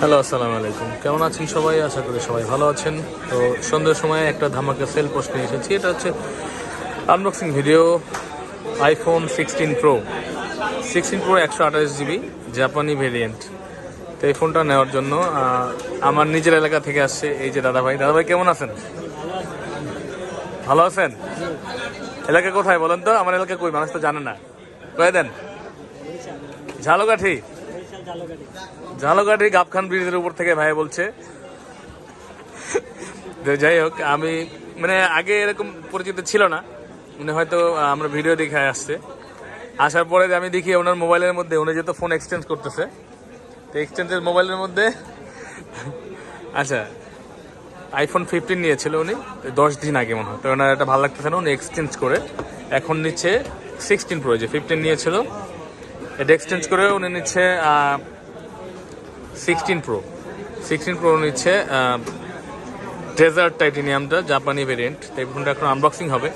Hello, আসসালামু আলাইকুম। কেমন আছেন সবাই? আশা করি সবাই ভালো আছেন। তো সন্ধ্যের সময় একটা ধামাকা সেল পোস্ট নিয়ে এসেছি। এটা হচ্ছে unboxing video iPhone sixteen pro sixteen pro একশো আঠাশ জিবি জাপানি ভেরিয়েন্ট তো এই ফোনটা নেওয়ার জন্য আমার নিজের এলাকা থেকে আসছে এই যে দাদাভাই। দাদাভাই, কেমন আছেন? ভালো আছেন? এলাকা কোথায় বলেন তো? আমার এলাকা কই? মানুষ তো জানে না। কয়ে দেন। ঝালকাঠি? ঝালকাঠি গাবখান ব্রিজের উপর থেকে ভাই বলছে। যাই হোক, আমি মানে আগে এরকম পরিচিত ছিল না। মানে হয়তো আমরা ভিডিও দেখে আসছে। আসার পরে আমি দেখি ওনার মোবাইলের মধ্যে, উনি যেহেতু ফোন এক্সচেঞ্জ করতেছে। তো এক্সচেঞ্জের মোবাইলের মধ্যে আচ্ছা আইফোন ফিফটিন নিয়েছিল উনি দশ দিন আগে মনে হয়। তো ওনার এটা ভালো লাগতেছে না, উনি এক্সচেঞ্জ করে, এখন নিচ্ছে সিক্সটিন প্রো যে ফিফটিন নিয়েছিল। এটা এক্সচেঞ্জ করে উনি নিচ্ছে সিক্সটিন প্রো সিক্সটিন প্রো নিচ্ছে ডেজার্ট টাইটেনিয়ামটা জাপানি ভেরিয়েন্ট তাই ফোনটা এখন আনবক্সিং হবে।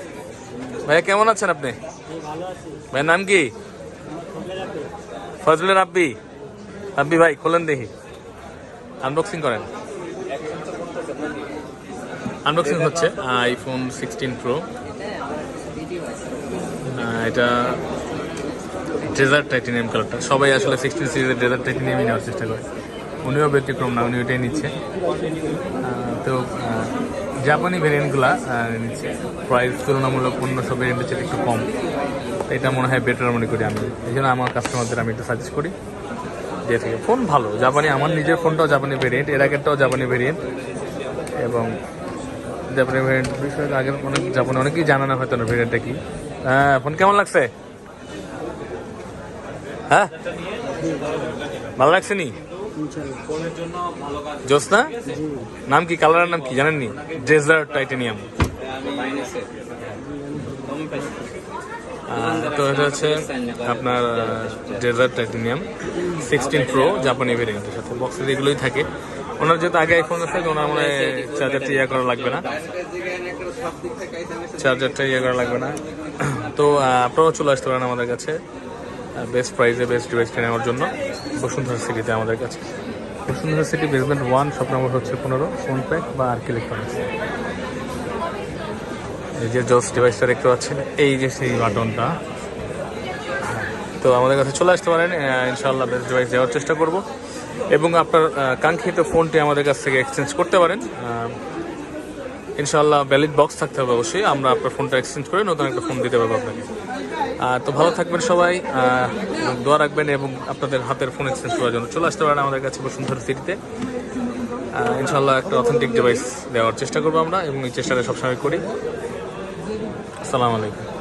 ভাইয়া কেমন আছেন আপনি? ভাইয়ের নাম কি? ফজলে রাব্বি। রাব্বি ভাই খোলেন দেখি। আনবক্সিং করেন। আনবক্সিং হচ্ছে আইফোন সিক্সটিন প্রো এটা ডেজার্ট টাইটেনিয়াম কালারটা সবাই আসলে সিক্সটিন সিরিজের ডেজার্ট টাইটেনিয়ামই নেওয়ার চেষ্টা করে। উনিও ব্যতিক্রম না উনি ওইটাই নিচ্ছে। তো জাপানি ভেরিয়েন্টগুলা নিচ্ছে। প্রাইস তুলনামূলক অন্য সব ভেরিয়েন্টের চেয়ে একটু কম। এটা মনে হয় বেটার মনে করি আমি। এই জন্য আমার কাস্টমারদের আমি একটু সাজেস্ট করি। দিয়ে থেকে ফোন ভালো। জাপানি আমার নিজের ফোনটাও জাপানি ভেরিয়েন্ট এর আগেরটাও জাপানি ভেরিয়েন্ট এবং জাপানি ভেরিয়েন্ট বিষয়ে আগের অনেক জাপানি অনেকেই জানে না হয়তো ভেরিয়েন্টটা কি। হ্যাঁ ফোন কেমন লাগছে? হ্যাঁ? ভালো লাগছে নি? জোসনা নাম কি? কালারের নাম কি? জানেননি ডেজার্ট টাইটেনিয়াম। তো এটা হচ্ছে আপনার ডেজার্ট টাইটেনিয়াম সিক্সটিন প্রো জাপানি ভেরিয়েন্টের সাথে। বক্সের এগুলোই থাকে। ওনার যেহেতু আগে আইফোন আছে ওনার মনে চার্জারটা ইয়ে করা লাগবে না। চার্জারটা ইয়ে করা লাগবে না। তো আপনারাও চলে আসতে পারেন আমাদের কাছে। বেস্ট প্রাইসে বেস্ট ডিভাইসটা নেওয়ার জন্য বসুন্ধরা সিটিতে আমাদের কাছে। Bashundhara City basement one shop নম্বর হচ্ছে পনেরো ফোন প্যাক বা আর্ক ইলেকট্রনিক্স এই যে জোস ডিভাইসটা দেখতে পাচ্ছেন এই যে সেই বাটনটা তো আমাদের কাছে চলে আসতে পারেন আহ, ইনশাআল্লাহ বেস্ট ডিভাইস দেওয়ার চেষ্টা করব। এবং আপনার কাঙ্ক্ষিত ফোনটি আমাদের কাছ থেকে এক্সচেঞ্জ করতে পারেন। ইনশাআল্লাহ ভ্যালিড বক্স থাকতে হবে অবশ্যই। আমরা আপনার ফোনটা এক্সচেঞ্জ করে নতুন একটা ফোন দিতে পারব আপনাকে। তো ভালো থাকবেন সবাই দোয়া রাখবেন এবং আপনাদের হাতের ফোন এক্সচেঞ্জ করার জন্য। চলে আসতে পারেন আমাদের কাছে বসুন্ধরা সিটিতে ইনশাল্লাহ একটা অথেন্টিক ডিভাইস দেওয়ার চেষ্টা করব আমরা এবং এই চেষ্টাটা সবসময় করি। আসসালামু আলাইকুম।